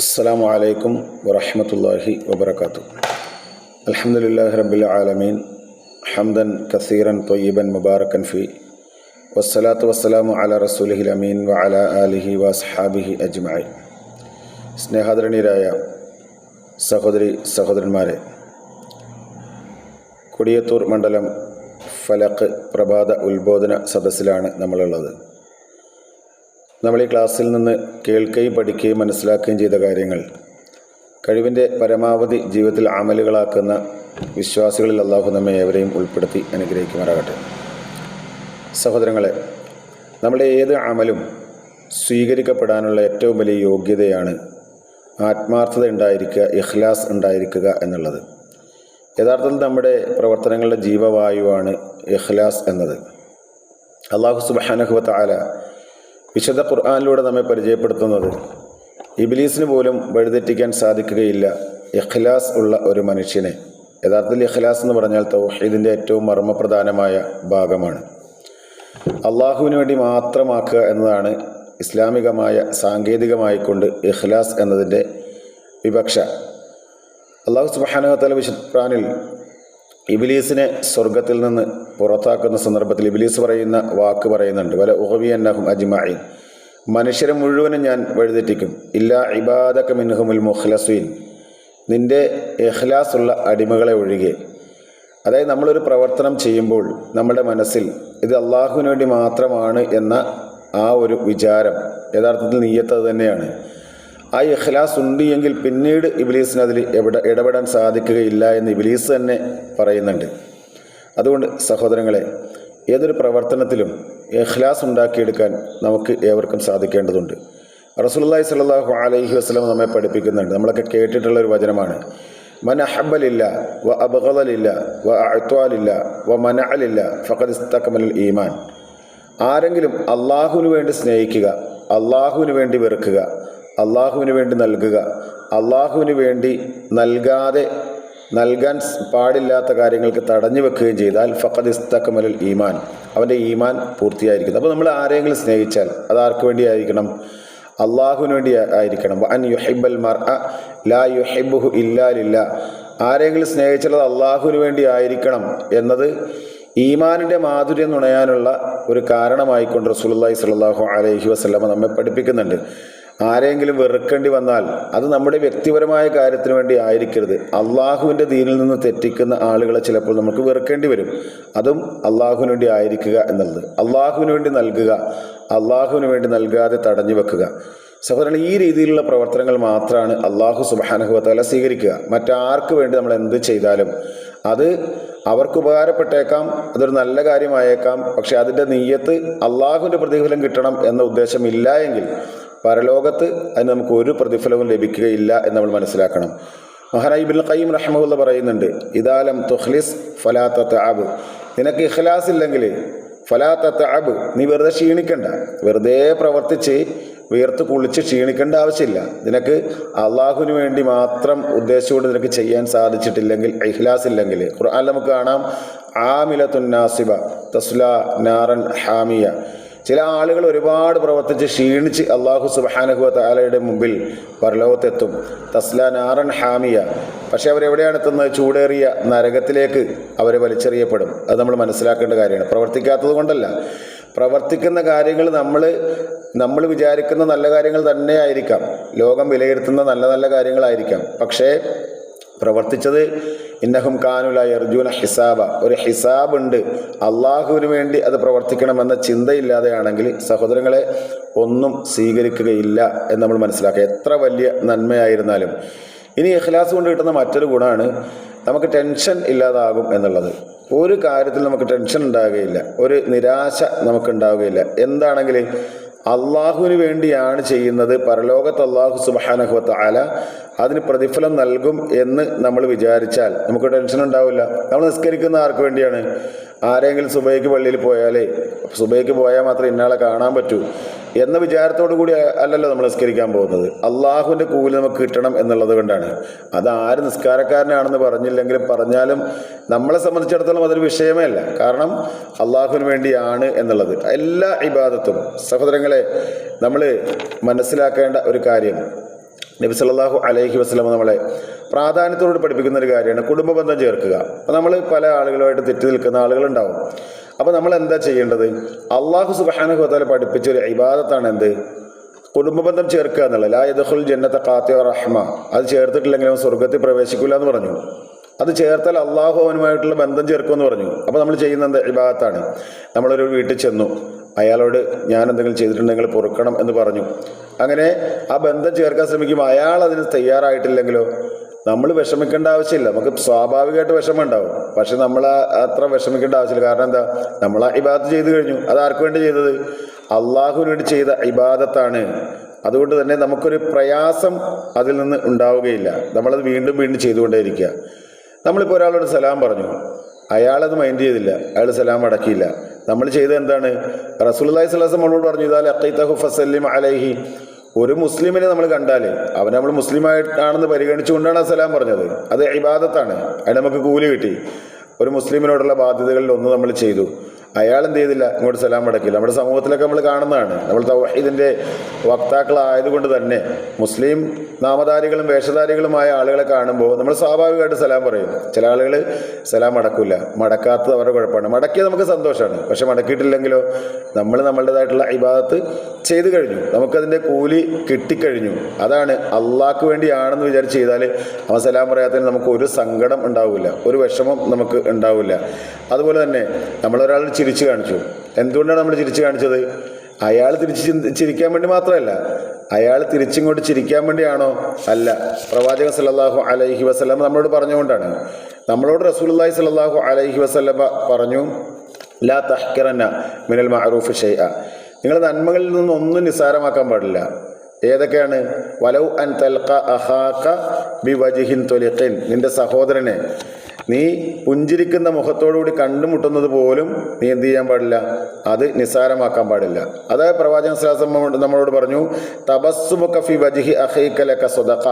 അസ്സാം വലൈക്കും വറഹമത്തല്ലാഹി വബർക്കാത്തു അലഹമുല്ലാഹി റബ്ബിൽ ആലമീൻ. ഹംദൻ കസീറൻ തൊയ്യബൻ മുബാറക്കൻ ഫി. വസ്സലാത്തു വസ്സലാമു അല റസൂലഹിൽ അമീൻ വ അല അലിഹി വസ്ഹാബിഹി അജ്മായി സ്നേഹാദരണീയരായ സഹോദരി സഹോദരന്മാരെ കൊടിയത്തൂർ മണ്ഡലം ഫലക്ക് പ്രഭാത ഉത്ബോധന സദസ്സിലാണ് നമ്മളുള്ളത്. നമ്മൾ ഈ ക്ലാസ്സിൽ നിന്ന് കേൾക്കുകയും പഠിക്കുകയും മനസ്സിലാക്കുകയും ചെയ്ത കാര്യങ്ങൾ. കഴിവിന്റെ പരമാവധി ജീവിതത്തിൽ അമലുകളാക്കുന്ന വിശ്വാസികളിൽ അള്ളാഹു നമ്മെ ഏവരെയും ഉൾപ്പെടുത്തി അനുഗ്രഹിക്കുമാറാകട്ടെ. സഹോദരങ്ങളെ നമ്മുടെ ഏത് അമലും സ്വീകരിക്കപ്പെടാനുള്ള ഏറ്റവും വലിയ യോഗ്യതയാണ് ആത്മാർത്ഥത ഉണ്ടായിരിക്കുക ഇഖ്ലാസ് ഉണ്ടായിരിക്കുക എന്നുള്ളത്. യഥാർത്ഥത്തിൽ നമ്മുടെ പ്രവർത്തനങ്ങളുടെ ജീവവായുവാണ് ഇഖ്ലാസ് എന്നത്. അള്ളാഹു സുബാനഹുബത്ത് ആല വിശുദ്ധ ഖുർആാനിലൂടെ നമ്മെ പരിചയപ്പെടുത്തുന്നത് ഇബിലീസിന് പോലും വഴിതെറ്റിക്കാൻ സാധിക്കുകയില്ല ഇഖ്ലാസ് ഉള്ള ഒരു മനുഷ്യനെ. യഥാർത്ഥത്തിൽ ഇഖ്ലാസ് എന്ന് പറഞ്ഞാൽ തൗഹീദിന്റെ ഏറ്റവും മർമ്മപ്രധാനമായ ഭാഗമാണ്. അള്ളാഹുവിന് വേണ്ടി മാത്രമാക്കുക എന്നതാണ് ഇസ്ലാമികമായ സാങ്കേതികമായിക്കൊണ്ട് ഇഖ്ലാസ് എന്നതിന്റെ വിവക്ഷ. അള്ളാഹു സുബാനുഹത്തല ഖുർആനിൽ ഇബിലീസിനെ സ്വർഗത്തിൽ നിന്ന് പുറത്താക്കുന്ന സന്ദർഭത്തിൽ ഇബിലീസ് പറയുന്ന വാക്ക് പറയുന്നുണ്ട് വല ഉഹവി അന്നഹും അജ്മഈൻ. മനുഷ്യരെ മുഴുവനും ഞാൻ വഴിതെറ്റിക്കും. ഇല്ലാ ഇബാദക മിൻഹുമുൽ നിന്റെ ഇഖ്ലാസ് ഉള്ള അടിമകളെ ഒഴികെ. അതായത് നമ്മളൊരു പ്രവർത്തനം ചെയ്യുമ്പോൾ നമ്മുടെ മനസ്സിൽ ഇത് അള്ളാഹുവിന് വേണ്ടി മാത്രമാണ് എന്ന ആ ഒരു വിചാരം യഥാർത്ഥത്തിൽ നീയത്ത് അത് തന്നെയാണ്. ആ ഇഖ്ലാസ് ഉണ്ട് എങ്കിൽ പിന്നീട് ഇബിലീസിന് അതിൽ എവിടെ ഇടപെടാൻ സാധിക്കുകയില്ല എന്ന് ഇബിലീസ് തന്നെ പറയുന്നുണ്ട്. അതുകൊണ്ട് സഹോദരങ്ങളെ ഏതൊരു പ്രവർത്തനത്തിലും ഇഖ്ലാസ് ഉണ്ടാക്കിയെടുക്കാൻ നമുക്ക് ഏവർക്കും സാധിക്കേണ്ടതുണ്ട്. റസൂലുള്ളാഹി സ്വല്ലല്ലാഹു അലൈഹി വസല്ലം നമ്മെ പഠിപ്പിക്കുന്നുണ്ട്. നമ്മളൊക്കെ കേട്ടിട്ടുള്ള ഒരു വചനമാണ്. മൻ അഹബലില്ല വ അബ്ഗലില്ല വ അഅ്ത്വാലില്ല വ മനഅലില്ല ഫഖദ് ഇസ്തക്മലൽ ഈമാൻ. ആരെങ്കിലും അള്ളാഹുവിന് വേണ്ടി സ്നേഹിക്കുക അള്ളാഹുവിന് വേണ്ടി വെറുക്കുക അള്ളാഹുവിന് വേണ്ടി നൽകുക. അള്ളാഹുവിന് വേണ്ടി നൽകാതെ നൽകാൻ പാടില്ലാത്ത കാര്യങ്ങൾക്ക് തടഞ്ഞു വെക്കുകയും ചെയ്താൽ ഫഖദ് ഇസ്തക്മലൽ ഈമാൻ. അവന്റെ ഈമാൻ പൂർത്തിയായിരിക്കുന്നു. അപ്പോൾ നമ്മൾ ആരെങ്കിലും സ്നേഹിച്ചാൽ അത് ആർക്ക് വേണ്ടി ആയിരിക്കണം അള്ളാഹുവിന് വേണ്ടി ആയിരിക്കണം. അൻ യുഹിബൽ മർ ലാ യുഹിബുഹു ഇല്ലാലില്ല ആരെങ്കിലും സ്നേഹിച്ചാൽ അത് അള്ളാഹുവിന് വേണ്ടി ആയിരിക്കണം എന്നത് ഈമാനിന്റെ മാധുര്യം നുണയാനുള്ള ഒരു കാരണമായിക്കൊണ്ട് റസൂലുള്ളാഹി സ്വല്ലല്ലാഹു അലൈഹി വസല്ലമ നമ്മെ പഠിപ്പിക്കുന്നുണ്ട്. ആരെങ്കിലും വെറുക്കേണ്ടി വന്നാൽ അത് നമ്മുടെ വ്യക്തിപരമായ കാര്യത്തിന് വേണ്ടി ആയിരിക്കരുത്. അള്ളാഹുവിന്റെ ദീനിൽ നിന്ന് തെറ്റിക്കുന്ന ആളുകളെ ചിലപ്പോൾ നമുക്ക് വെറുക്കേണ്ടി വരും. അതും അള്ളാഹുവിന് വേണ്ടി ആയിരിക്കുക എന്നുള്ളത്. അള്ളാഹുവിന് വേണ്ടി നൽകുക അള്ളാഹുവിന് വേണ്ടി നൽകാതെ തടഞ്ഞു വെക്കുക. സഹോദരൻ ഈ രീതിയിലുള്ള പ്രവർത്തനങ്ങൾ മാത്രമാണ് അള്ളാഹു സുബാനഹുവത്തല സ്വീകരിക്കുക. മറ്റാർക്ക് വേണ്ടി നമ്മൾ എന്ത് ചെയ്താലും അത് അവർക്ക് ഉപകാരപ്പെട്ടേക്കാം അതൊരു നല്ല കാര്യമായേക്കാം. പക്ഷെ അതിന്റെ നെയ്യത്ത് അള്ളാഹുവിന്റെ പ്രതിഫലം കിട്ടണം എന്ന ഉദ്ദേശം ഇല്ല എങ്കിൽ പരലോകത്ത് അതിന് നമുക്ക് ഒരു പ്രതിഫലവും ലഭിക്കുകയില്ല എന്ന് നമ്മൾ മനസ്സിലാക്കണം. മഹാനായി ബിൻ ഖയ്യം പറയുന്നുണ്ട് ഇദാലം തുഹ്ലിസ് ഫലാത്ത താബ് നിനക്ക് ഇഖ്ലാസ് ഇല്ലെങ്കിൽ ഫലാത്ത താബ് നീ വെറുതെ ക്ഷീണിക്കണ്ട. വെറുതെ പ്രവർത്തിച്ച് വിയർത്ത് കുളിച്ച് ക്ഷീണിക്കേണ്ട ആവശ്യമില്ല. നിനക്ക് അള്ളാഹുവിന് വേണ്ടി മാത്രം ഉദ്ദേശിച്ചുകൊണ്ട് നിനക്ക് ചെയ്യാൻ സാധിച്ചിട്ടില്ലെങ്കിൽ ഇഹ്ലാസ് ഇല്ലെങ്കിൽ. ഖുർആൻ നമുക്ക് കാണാം ആമിലത്തുൻ നാസിബ തസ്ല നാറൻ ഹാമിയ. ചില ആളുകൾ ഒരുപാട് പ്രവർത്തിച്ച് ക്ഷീണിച്ച് അള്ളാഹു സുബാനഹു താലയുടെ മുമ്പിൽ പരലോകത്തെത്തും. തസ്ല നാറൻ ഹാമിയ. പക്ഷെ അവരെവിടെയാണ് എത്തുന്നത്? ചൂടേറിയ നരകത്തിലേക്ക് അവർ വലിച്ചെറിയപ്പെടും. അത് നമ്മൾ മനസ്സിലാക്കേണ്ട കാര്യമാണ്. പ്രവർത്തിക്കാത്തത് കൊണ്ടല്ല. പ്രവർത്തിക്കുന്ന കാര്യങ്ങൾ നമ്മൾ നമ്മൾ വിചാരിക്കുന്ന നല്ല കാര്യങ്ങൾ തന്നെ ആയിരിക്കാം. ലോകം വിലയിരുത്തുന്ന നല്ല നല്ല കാര്യങ്ങളായിരിക്കാം. പക്ഷേ പ്രവർത്തിച്ചത് ഇന്നഹും കാനുല അർജുന ഹിസാബ. ഒരു ഹിസാബ് ഉണ്ട് അള്ളാഹുവിന് വേണ്ടി അത് പ്രവർത്തിക്കണമെന്ന ചിന്തയില്ലാതെയാണെങ്കിൽ സഹോദരങ്ങളെ ഒന്നും സ്വീകരിക്കുകയില്ല എന്ന് നമ്മൾ മനസ്സിലാക്കുക. എത്ര വലിയ നന്മയായിരുന്നാലും. ഇനി ഇഖ്ലാസ് കൊണ്ട് കിട്ടുന്ന മറ്റൊരു ഗുണമാണ് നമുക്ക് ടെൻഷൻ ഇല്ലാതാകും എന്നുള്ളത്. ഒരു കാര്യത്തിൽ നമുക്ക് ടെൻഷൻ ഉണ്ടാകുകയില്ല. ഒരു നിരാശ നമുക്ക് ഉണ്ടാവുകയില്ല എന്താണെങ്കിൽ അള്ളാഹുവിന് വേണ്ടിയാണ് ചെയ്യുന്നത്. പരലോകത്ത് അള്ളാഹു സുബാനഹുവത്ത് ആല അതിന് പ്രതിഫലം നൽകും എന്ന് നമ്മൾ വിചാരിച്ചാൽ നമുക്ക് ടെൻഷൻ ഉണ്ടാവില്ല. നമ്മൾ നിസ്കരിക്കുന്ന ആർക്ക് വേണ്ടിയാണ്? ആരെങ്കിലും സുബൈക്ക് പള്ളിയിൽ പോയാലേ സുബൈക്ക് പോയാൽ മാത്രമേ ഇന്നാളെ കാണാൻ പറ്റൂ. എന്ന വിചാരത്തോടു കൂടി അല്ലല്ലോ നമ്മൾ നിസ്കരിക്കാൻ പോകുന്നത്. അള്ളാഹുവിന്റെ കൂലി നമുക്ക് കിട്ടണം എന്നുള്ളത് കൊണ്ടാണ്. അത് ആര് നിസ്കാരക്കാരനാണെന്ന് പറഞ്ഞില്ലെങ്കിലും പറഞ്ഞാലും നമ്മളെ സംബന്ധിച്ചിടത്തോളം അതൊരു വിഷയമേ അല്ല. കാരണം അള്ളാഹുവിന് വേണ്ടിയാണ് എന്നുള്ളത്. എല്ലാ ഇബാദത്തും സഹോദരങ്ങളെ നമ്മൾ മനസ്സിലാക്കേണ്ട ഒരു കാര്യം. നബി സല്ലാഹു അലൈഹി വസല്ലം നമ്മളെ പ്രാധാന്യത്തോട് പഠിപ്പിക്കുന്ന ഒരു കാര്യമാണ് കുടുംബ ബന്ധം ചേർക്കുക. അപ്പോൾ നമ്മൾ പല ആളുകളുമായിട്ട് തെറ്റി നിൽക്കുന്ന ആളുകളുണ്ടാവും. അപ്പോൾ നമ്മൾ എന്താ ചെയ്യേണ്ടത് അള്ളാഹു വതആല പഠിപ്പിച്ച ഒരു ഇബാദത്താണ് എന്ത് കുടുംബ ബന്ധം ചേർക്കുക എന്നുള്ളത്. ലാ യദ്ഖുൽ ജന്നത്തെ കാത്തിയ റഹ്മ. അത് ചേർത്തിട്ടില്ലെങ്കിൽ അവൻ സ്വർഗത്തിൽ പ്രവേശിക്കില്ല എന്ന് പറഞ്ഞു. അത് ചേർത്താൽ അള്ളാഹു അവനുമായിട്ടുള്ള ബന്ധം ചേർക്കുമെന്ന് പറഞ്ഞു. അപ്പോൾ നമ്മൾ ചെയ്യുന്ന എന്താ? ഇബാദത്താണ്. നമ്മളൊരു വീട്ടിൽ ചെന്നു. അയാളോട് ഞാൻ എന്തെങ്കിലും ചെയ്തിട്ടുണ്ടെങ്കിൽ പൊറുക്കണം എന്ന് പറഞ്ഞു. അങ്ങനെ ആ ബന്ധം ചേർക്കാൻ ശ്രമിക്കുമ്പോൾ അയാൾ അതിന് തയ്യാറായിട്ടില്ലെങ്കിലോ? നമ്മൾ വിഷമിക്കേണ്ട ആവശ്യമില്ല. നമുക്ക് സ്വാഭാവികമായിട്ട് വിഷമം ഉണ്ടാവും പക്ഷെ നമ്മൾ അത്ര വിഷമിക്കേണ്ട ആവശ്യമില്ല. കാരണം എന്താ? നമ്മൾ ഇബാദത്ത് ചെയ്തു കഴിഞ്ഞു. അത് ആർക്ക് വേണ്ടി ചെയ്തത്? അള്ളാഹുവിന് വേണ്ടി ചെയ്ത ഇബാദത്താണ്. അതുകൊണ്ട് തന്നെ നമുക്കൊരു പ്രയാസം അതിൽ നിന്ന് ഉണ്ടാവുകയില്ല. നമ്മളത് വീണ്ടും വീണ്ടും ചെയ്തുകൊണ്ടേയിരിക്കുക. നമ്മളിപ്പോൾ ഒരാളോട് സലാം പറഞ്ഞു. അയാളത് മൈൻഡ് ചെയ്തില്ല. അയാൾ സലാം അടക്കിയില്ല. നമ്മൾ ചെയ്തത് എന്താണ്? സ്വല്ലല്ലാഹു അലൈഹി നമ്മളോട് പറഞ്ഞു ഇതാ ലഖൈതഹു ഫസല്ലിം അലൈഹി. ഒരു മുസ്ലിമിനെ നമ്മൾ കണ്ടാൽ അവൻ നമ്മൾ മുസ്ലിമായിട്ടാണെന്ന് പരിഗണിച്ചുകൊണ്ടാണ് ആ സലാം പറഞ്ഞത്. അത് ഇബാദത്താണ്. അതിന് നമുക്ക് കൂലി കിട്ടി. ഒരു മുസ്ലിമിനോടുള്ള ബാധ്യതകളിൽ ഒന്ന് നമ്മൾ ചെയ്തു. അയാൾ എന്ത് ചെയ്തില്ല ഇങ്ങോട്ട് സലാം മടക്കില്ല നമ്മുടെ സമൂഹത്തിലൊക്കെ നമ്മൾ കാണുന്നതാണ്. നമ്മൾ തൗഹീദിന്റെ വക്താക്കളായതുകൊണ്ട് തന്നെ മുസ്ലിം നാമധാരികളും വേഷധാരികളുമായ ആളുകളെ കാണുമ്പോൾ നമ്മൾ സ്വാഭാവികമായിട്ട് സലാം പറയും. ചില ആളുകൾ സലാം മടക്കില്ല മടക്കാത്തത് അവരുടെ കുഴപ്പമാണ്. മടക്കിയത് നമുക്ക് സന്തോഷമാണ്. പക്ഷെ മടക്കിയിട്ടില്ലെങ്കിലോ നമ്മൾ നമ്മളുടേതായിട്ടുള്ള ഇബാദത്ത് ചെയ്തു കഴിഞ്ഞു. നമുക്കതിന്റെ കൂലി കിട്ടിക്കഴിഞ്ഞു. അതാണ് അള്ളാഹ്ക്ക് വേണ്ടിയാണെന്ന് വിചാരിച്ച് ചെയ്താൽ അവൻ സലാം പറയാത്തതിന് നമുക്ക് ഒരു സങ്കടം ഉണ്ടാവില്ല. ഒരു വിഷമം നമുക്ക് ഉണ്ടാവില്ല. അതുപോലെ തന്നെ നമ്മളൊരാൾ ചിരിച്ചു കാണിച്ചു. എന്തുകൊണ്ടാണ് നമ്മൾ ചിരിച്ചു കാണിച്ചത്? അയാൾ തിരിച്ച് ചിരിക്കാൻ വേണ്ടി മാത്രമല്ല. അയാൾ തിരിച്ചിങ്ങോട്ട് ചിരിക്കാൻ വേണ്ടിയാണോ? അല്ല. പ്രവാചകൻ സല്ലല്ലാഹു അലൈഹി വസല്ലം നമ്മളോട് പറഞ്ഞുകൊണ്ടാണ്. നമ്മളോട് റസൂലുള്ളാഹി സല്ലല്ലാഹു അലൈഹി വസ്ലമ പറഞ്ഞു ലാ തഹ്കിറന്ന മിനൽ മഹറൂഫ് ഷെയ നിങ്ങൾ നന്മകളിൽ നിന്നും ഒന്നും നിസ്സാരമാക്കാൻ പാടില്ല. ഏതൊക്കെയാണ്? വലൗ അൻ തൽക്ക അഹാക്ക ബി വജിഹിൻ തൊലിഖിൻ. നിന്റെ സഹോദരനെ. നീ പുഞ്ചിരിക്കുന്ന മുഖത്തോടുകൂടി കണ്ടുമുട്ടുന്നത് പോലും നീ എന്ത് ചെയ്യാൻ പാടില്ല. അത് നിസ്സാരമാക്കാൻ പാടില്ല. അതായത് പ്രവാചകൻ സ്ലാസം നമ്മളോട് പറഞ്ഞു തബസ്സുമുഖ ഫി വജിഹി അഹൈക്കലക്ക സ്വതക്ക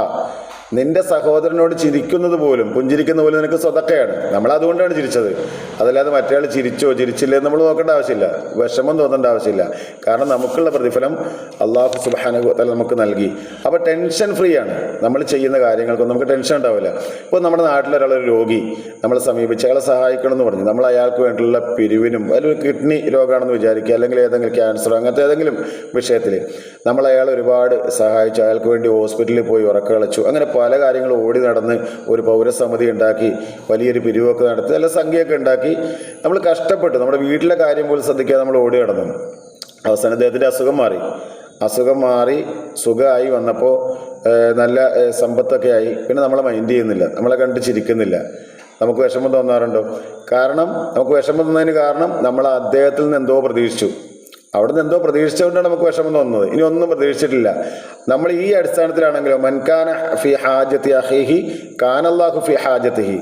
നിന്റെ സഹോദരനോട് ചിരിക്കുന്നത് പോലും പുഞ്ചിരിക്കുന്ന പോലും നിനക്ക് സ്വതക്കയാണ്. നമ്മൾ അതുകൊണ്ടാണ് ചിരിച്ചത്. അതല്ലാതെ മറ്റേ ചിരിച്ചോ ചിരിച്ചില്ലേ നമ്മൾ നോക്കേണ്ട ആവശ്യമില്ല. വിഷമം തോന്നേണ്ട ആവശ്യമില്ല. കാരണം നമുക്കുള്ള പ്രതിഫലം അള്ളാഹു സുബാനുഭവത്താൽ നമുക്ക് നൽകി. അപ്പോൾ ടെൻഷൻ ഫ്രീ ആണ്. നമ്മൾ ചെയ്യുന്ന കാര്യങ്ങൾക്കൊന്നും നമുക്ക് ടെൻഷൻ ഉണ്ടാവില്ല. ഇപ്പോൾ നമ്മുടെ നാട്ടിലൊരാളൊരു രോഗി നമ്മളെ സമീപിച്ച് അയാളെ സഹായിക്കണം എന്ന് പറഞ്ഞു. നമ്മൾ അയാൾക്ക് വേണ്ടിയുള്ള പിരിവിനും അല്ലെങ്കിൽ കിഡ്നി രോഗമാണെന്ന് വിചാരിക്കുക അല്ലെങ്കിൽ ഏതെങ്കിലും ക്യാൻസർ അങ്ങനത്തെ ഏതെങ്കിലും വിഷയത്തിൽ നമ്മൾ അയാൾ ഒരുപാട് സഹായിച്ചു. അയാൾക്ക് വേണ്ടി ഹോസ്പിറ്റലിൽ പോയി ഉറക്ക കളിച്ചു. അങ്ങനെ പല കാര്യങ്ങളും ഓടി നടന്ന് ഒരു പൗരസമിതി ഉണ്ടാക്കി വലിയൊരു പിരിവൊക്കെ നടത്തി നല്ല സംഖ്യയൊക്കെ ഉണ്ടാക്കി. നമ്മൾ കഷ്ടപ്പെട്ടു. നമ്മുടെ വീട്ടിലെ കാര്യം പോലും ശ്രദ്ധിക്കാതെ നമ്മൾ ഓടി നടന്നു. അവസാനം അദ്ദേഹത്തിന്റെ അസുഖം മാറി. അസുഖം മാറി സുഖമായി വന്നപ്പോൾ നല്ല സമ്പത്തൊക്കെ ആയി. പിന്നെ നമ്മളെ മൈൻഡ് ചെയ്യുന്നില്ല. നമ്മളെ കണ്ട് ചിരിക്കുന്നില്ല. നമുക്ക് വിഷമം തോന്നാറുണ്ടോ? കാരണം നമുക്ക് വിഷമം തോന്നുന്നതിന് കാരണം നമ്മൾ അദ്ദേഹത്തിൽ നിന്ന് എന്തോ പ്രതീക്ഷിച്ചു. അവിടെ നിന്ന് എന്തോ പ്രതീക്ഷിച്ചുകൊണ്ടാണ് നമുക്ക് വിഷമം തോന്നുന്നത്. ഇനി ഒന്നും പ്രതീക്ഷിച്ചിട്ടില്ല. നമ്മൾ ഈ അടിസ്ഥാനത്തിലാണെങ്കിലോ മൻകാന ഫി ഹാജത്തി അഹിഹി കാനല്ലാഹു ഫി ഹാജത്തിഹി.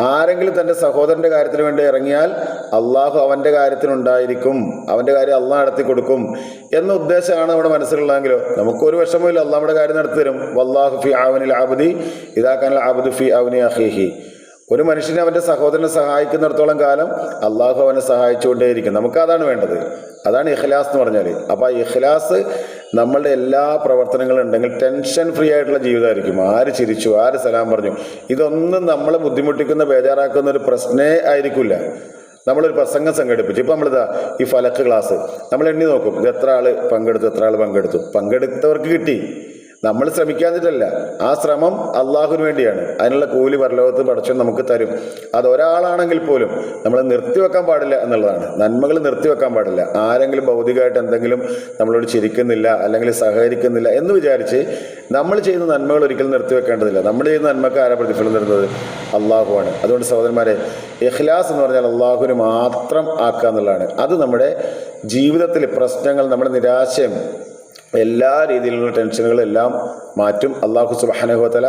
ആരെങ്കിലും തന്റെ സഹോദരന്റെ കാര്യത്തിന് വേണ്ടി ഇറങ്ങിയാൽ അള്ളാഹു അവന്റെ കാര്യത്തിനുണ്ടായിരിക്കും. അവന്റെ കാര്യം അള്ളാഹ് നടത്തി കൊടുക്കും എന്ന ഉദ്ദേശമാണ് നമ്മുടെ മനസ്സിലുള്ളതെങ്കിലോ നമുക്കൊരു വിഷമമില്ല അള്ളാഹ് നമ്മുടെ കാര്യം നടത്തി തരും. വല്ലാഹു ഫി ആവനിൽ ആബുദി ഇതാക്കാനുള്ള ആബുദ് ഫി അവനി അഹിഹി. ഒരു മനുഷ്യനെ അവന്റെ സഹോദരനെ സഹായിക്കുന്നിടത്തോളം കാലം അള്ളാഹു അവനെ സഹായിച്ചുകൊണ്ടേയിരിക്കും. നമുക്ക് അതാണ് വേണ്ടത്. അതാണ് ഇഖ്ലാസ് എന്ന് പറഞ്ഞാൽ അപ്പോൾ ആ ഇഖ്ലാസ് നമ്മളുടെ എല്ലാ പ്രവർത്തനങ്ങളും ഉണ്ടെങ്കിൽ ടെൻഷൻ ഫ്രീ ആയിട്ടുള്ള ജീവിതമായിരിക്കും. ആര് ചിരിച്ചു ആര് സലാം പറഞ്ഞു. ഇതൊന്നും നമ്മളെ ബുദ്ധിമുട്ടിക്കുന്ന ബേജാറാക്കുന്ന ഒരു പ്രശ്നേ ആയിരിക്കില്ല. നമ്മളൊരു പ്രസംഗം സംഘടിപ്പിച്ചു. ഇപ്പം നമ്മളിതാ ഈ ഫലക്ക് ക്ലാസ്. നമ്മൾ എണ്ണി നോക്കും ഇത് എത്ര ആൾ പങ്കെടുത്തു എത്ര ആൾ പങ്കെടുത്തു. പങ്കെടുത്തവർക്ക് കിട്ടി. നമ്മൾ ശ്രമിക്കാതിട്ടല്ല ആ ശ്രമം അള്ളാഹുവിന് വേണ്ടിയാണ്. അതിനുള്ള കൂലി പരലോകത്ത് പടച്ചവൻ നമുക്ക് തരും. അത് ഒരാളാണെങ്കിൽ പോലും നമ്മൾ നിർത്തിവെക്കാൻ പാടില്ല എന്നുള്ളതാണ്. നന്മകൾ നിർത്തിവെക്കാൻ പാടില്ല. ആരെങ്കിലും ഭൗതികമായിട്ട് എന്തെങ്കിലും നമ്മളോട് ചിരിക്കുന്നില്ല അല്ലെങ്കിൽ സഹകരിക്കുന്നില്ല എന്ന് വിചാരിച്ച് നമ്മൾ ചെയ്യുന്ന നന്മകൾ ഒരിക്കലും നിർത്തിവെക്കേണ്ടതില്ല നമ്മൾ ചെയ്യുന്ന നന്മക്ക് ആരാ പ്രതിഫലം തരുന്നത്? അള്ളാഹുവാണ്. അതുകൊണ്ട് സഹോദരന്മാരെ ഇഖ്ലാസ് എന്ന് പറഞ്ഞാൽ അള്ളാഹുവിന് മാത്രം ആക്കുക എന്നുള്ളതാണ്. അത് നമ്മുടെ ജീവിതത്തിൽ പ്രശ്നങ്ങൾ നമ്മുടെ നിരാശയും എല്ലാ രീതിയിലുള്ള ടെൻഷനുകളെല്ലാം മാറ്റും. അള്ളാഹു സുബാനുഭവത്തല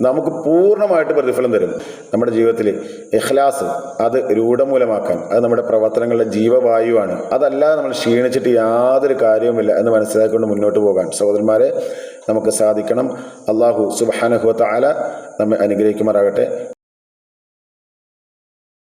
നമുക്ക് പൂർണമായിട്ട് പ്രതിഫലം തരും. നമ്മുടെ ജീവിതത്തിൽ ഇഖ്ലാസ് അത് രൂഢമൂലമാക്കാൻ അത് നമ്മുടെ പ്രവർത്തനങ്ങളുടെ ജീവവായുവാണ്. അതല്ലാതെ നമ്മൾ ക്ഷീണിച്ചിട്ട് യാതൊരു കാര്യവുമില്ല എന്ന് മനസ്സിലാക്കിക്കൊണ്ട് മുന്നോട്ട് പോകാൻ സഹോദരന്മാരെ നമുക്ക് സാധിക്കണം. അള്ളാഹു സുബാനുഭവത്ത ആല നമ്മെ അനുഗ്രഹിക്കുമാറാകട്ടെ.